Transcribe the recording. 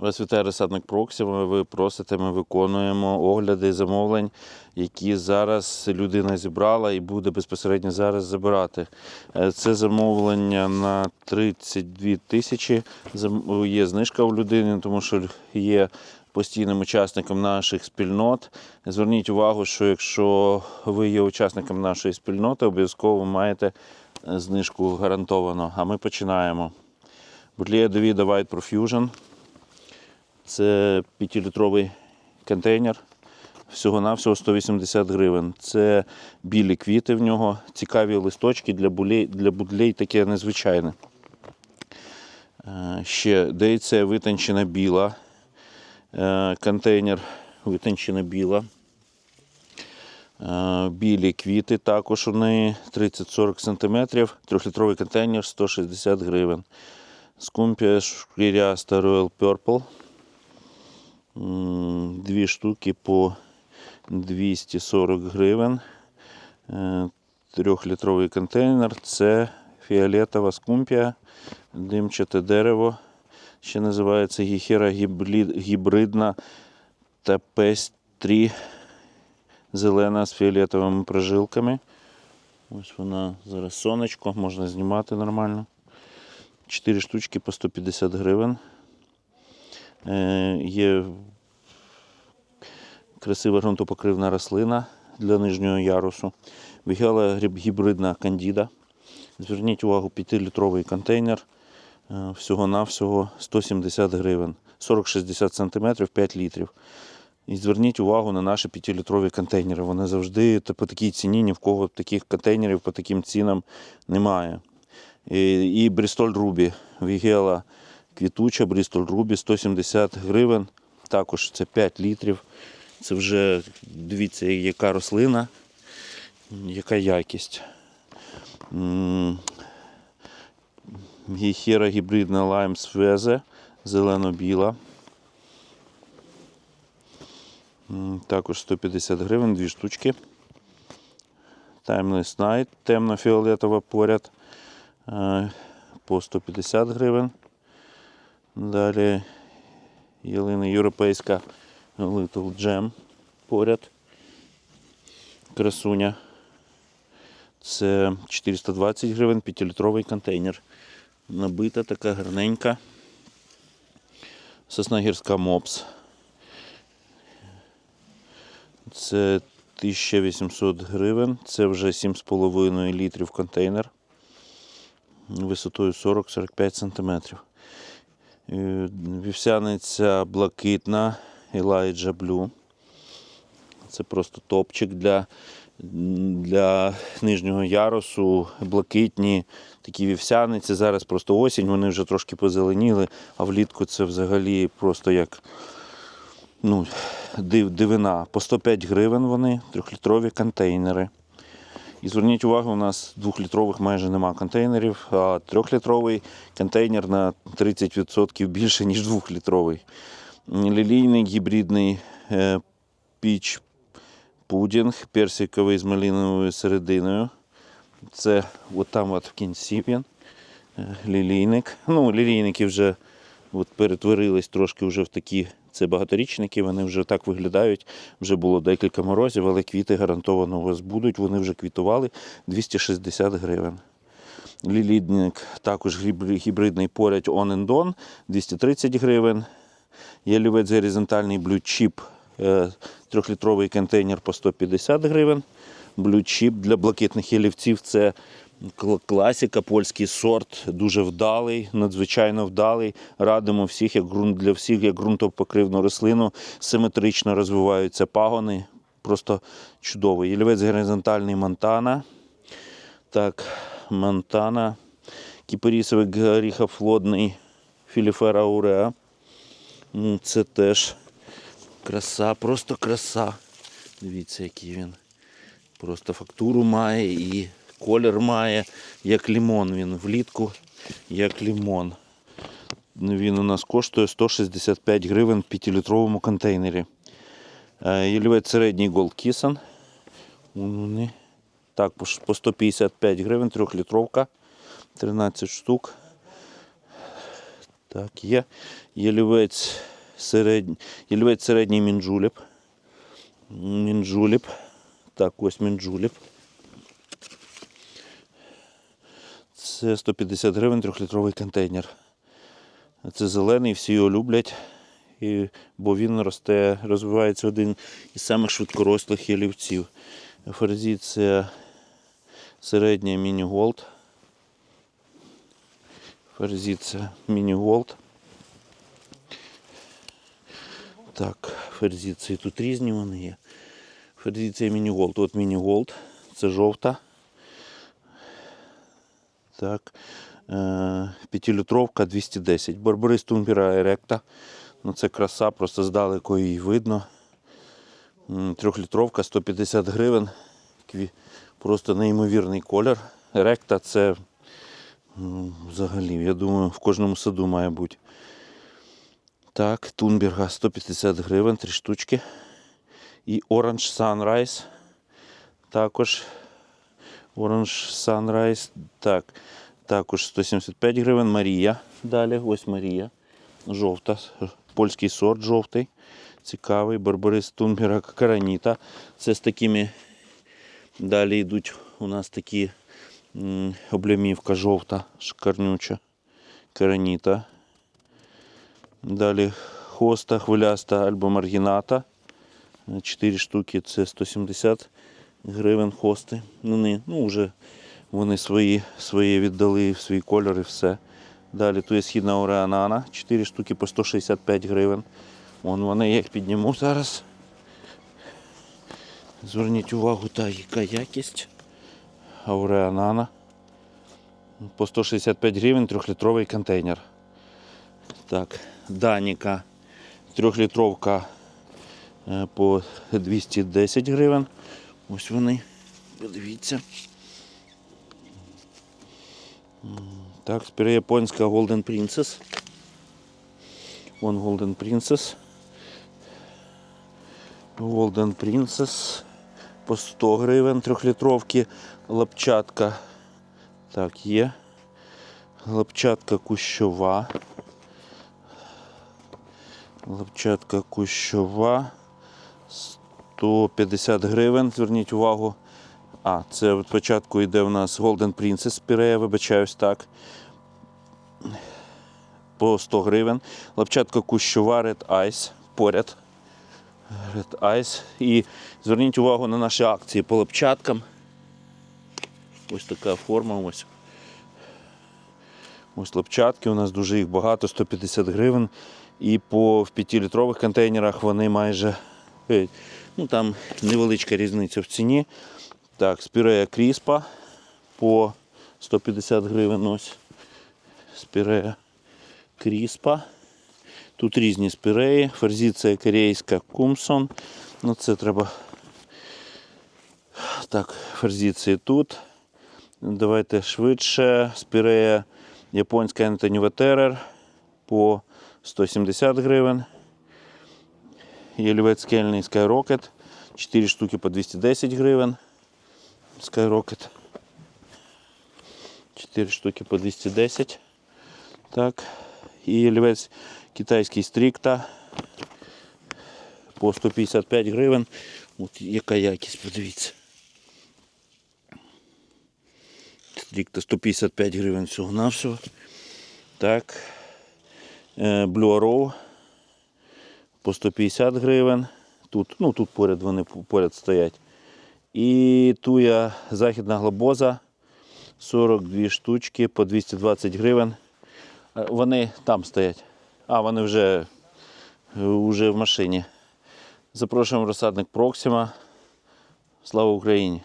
Вас вітає розсадник Проксима. Ви просите, ми виконуємо огляди замовлень, які зараз людина зібрала і буде безпосередньо зараз забирати. Е, Це замовлення на 32 тисячі. Є знижка у людини, тому що є постійним учасником наших спільнот. Зверніть увагу, що якщо ви є учасником нашої спільноти, обов'язково маєте е, знижку гарантовано. А ми починаємо. Бутлія Давіда White Profusion. Це 5-літровий контейнер. Всього-навсього 180 гривень. Це білі квіти в нього, цікаві листочки для булей, для будлей таке незвичайне. Е, Ще дається витончена біла. Е, Контейнер витончена біла. Е, Білі квіти також у неї 30-40 см. Трьохлітровий контейнер 160 гривень. Скумпія шкіряста Royal Purple. Дві штуки по 240 гривень. Е, Трьохлітровий контейнер. Це фіолетова скумпія, димчате дерево. Ще називається гіхера гібридна та пестрі зелена з фіолетовими прожилками. Ось вона зараз сонечко, можна знімати нормально. 4 штучки по 150 гривень. Е, Є красива ґрунтопокривна рослина для нижнього ярусу. Вігела гібридна кандіда. Зверніть увагу, 5-літровий контейнер. е, Всього-навсього 170 гривень. 40-60 см 5 літрів. І зверніть увагу на наші 5-літрові контейнери. Вони завжди по такій ціні, ні в кого таких контейнерів по таким цінам немає. І, і Брістоль Рубі. Вігела квітуча, Брістоль Рубі 170 гривень. Також це 5 літрів. Це вже дивіться, яка рослина, яка якість. Гіхера гібридна лайм свезе, зелено-біла. Також 150 гривень, дві штучки. Timeless Night, темно-фіолетова поряд е, по 150 гривень. Далі ялина європейська Little Gem поряд. Красуня. Це 420 гривень, 5-літровий контейнер. Набита така гарненька. Сосна гірська мопс. Це 1800 гривень. Це вже 7,5 літрів контейнер. Висотою 40-45 см. Вівсяниця блакитна Elijah Blue. Це просто топчик для, для нижнього ярусу. Блакитні такі вівсяниці. Зараз просто осінь, вони вже трошки позеленіли, а влітку це взагалі просто як ну, див, дивина. По 105 гривень вони, трьохлітрові контейнери. І зверніть увагу, у нас двохлітрових майже нема контейнерів, а трьохлітровий контейнер на 30% більше, ніж двохлітровий. Лілійний гібридний е, піч пудінг, персиковий з малиновою серединою. Це от там от в кінці він. е, Лілійник. Ну, лілійники вже от перетворились трошки вже в такі. Це багаторічники, вони вже так виглядають. Вже було декілька морозів, але квіти гарантовано у вас будуть. Вони вже квітували 260 гривень. Лілідник також гібридний поряд on and on 230 гривень. Ялівець горизонтальний Blue Chip, е, трьохлітровий контейнер по 150 гривень. Blue Chip для блакитних ялівців це кл- класика, польський сорт, дуже вдалий, надзвичайно вдалий. Радимо всіх, як ґрунт для всіх, як ґрунтопокривну рослину. Симетрично розвиваються пагони. Просто чудовий. Ялівець горизонтальний Монтана. Так, Монтана. Кіпарісовий горіхофлодний Філіфера ауреа. Ну, Це теж краса, просто краса. Дивіться, який він. Просто фактуру має і колір має, як лімон. Він влітку, як лімон. Він у нас коштує 165 гривень в 5-літровому контейнері. Е, Ялівець середній Gold Kissen. Так, по 155 гривень, трьохлітровка, 13 штук. Так, є. Ялівець середній, ялівець середній мінджуліп. Мінджуліп. Так, ось мінджуліп. Це 150 гривень трьохлітровий контейнер. Це зелений, всі його люблять, і, бо він росте, розвивається один із самих швидкорослих ялівців. Ферзі це середня міні-голд. Ферзі це міні-голд. Так, ферзі це і тут різні вони є. Ферзі це міні-голд. От міні-голд, це жовта. Так. Е, п'ятилітровка 210. Барбарис Тумбіра Еректа. Ну це краса, просто здалеку її видно. Трьохлітровка 150 гривень. Просто неймовірний колір. Еректа це взагалі, я думаю, в кожному саду має бути. Так, Тунберга 150 гривень, три штучки. І Orange Sunrise. Також Orange Sunrise. Так, також 175 гривень. Марія. Далі, ось Марія. Жовта. Польський сорт жовтий. Цікавий. Барбарис Тунбера Караніта. Це з такими. Далі йдуть у нас такі облямівка жовта, шикарнюча. Караніта. Далі хоста, хвиляста або маргіната. 4 штуки це 170 гривень хости. Ну, ну вже вони свої, свої віддали, свій кольор і все. Далі тут є східна ореанана, 4 штуки по 165 гривень. Вон вони, їх підніму зараз. Зверніть увагу, та яка якість. Ауреанана. По 165 гривень трьохлітровий контейнер. Так, Даніка. Трьохлітровка е, по 210 гривень. Ось вони. Подивіться. Так, тепер японська Golden Princess. Вон Golden Princess. Golden Princess по 100 гривень трьохлітровки. Лапчатка. Так, є. Лапчатка кущова. Лапчатка кущова. 150 гривень. Зверніть увагу. А, це від початку йде у нас Golden Princess пірея, вибачаюсь так. По 100 гривень. Лапчатка кущова Red Ice поряд. Red Ice. І зверніть увагу на наші акції по лапчаткам. Ось така форма. Ось. Ось лапчатки, у нас дуже їх багато, 150 гривень. І по в 5-літрових контейнерах вони майже. Ну там невеличка різниця в ціні. Так, спірея кріспа по 150 гривень. Ось. Спірея кріспа. Тут різні спіреї. Ферзі це корейська кумсон. Ну це треба. Так, ферзі це і тут. Давайте швидше. Спірея японська Антоні Ветерер по 170 гривень. Ялівець кельний Skyrocket. 4 штуки по 210 гривень. Skyrocket. 4 штуки по 210. Так. І ялівець китайський стрікта по 155 гривень. От яка якість, подивіться. Стрікта 155 гривень всього навсього. Так. Е, Blue Arrow по 150 гривень. Тут, ну, тут поряд вони поряд стоять. І туя західна глобоза 42 штучки по 220 гривень. Е, Вони там стоять. А, вони вже, вже в машині. Запрошуємо розсадник Проксима. Слава Україні!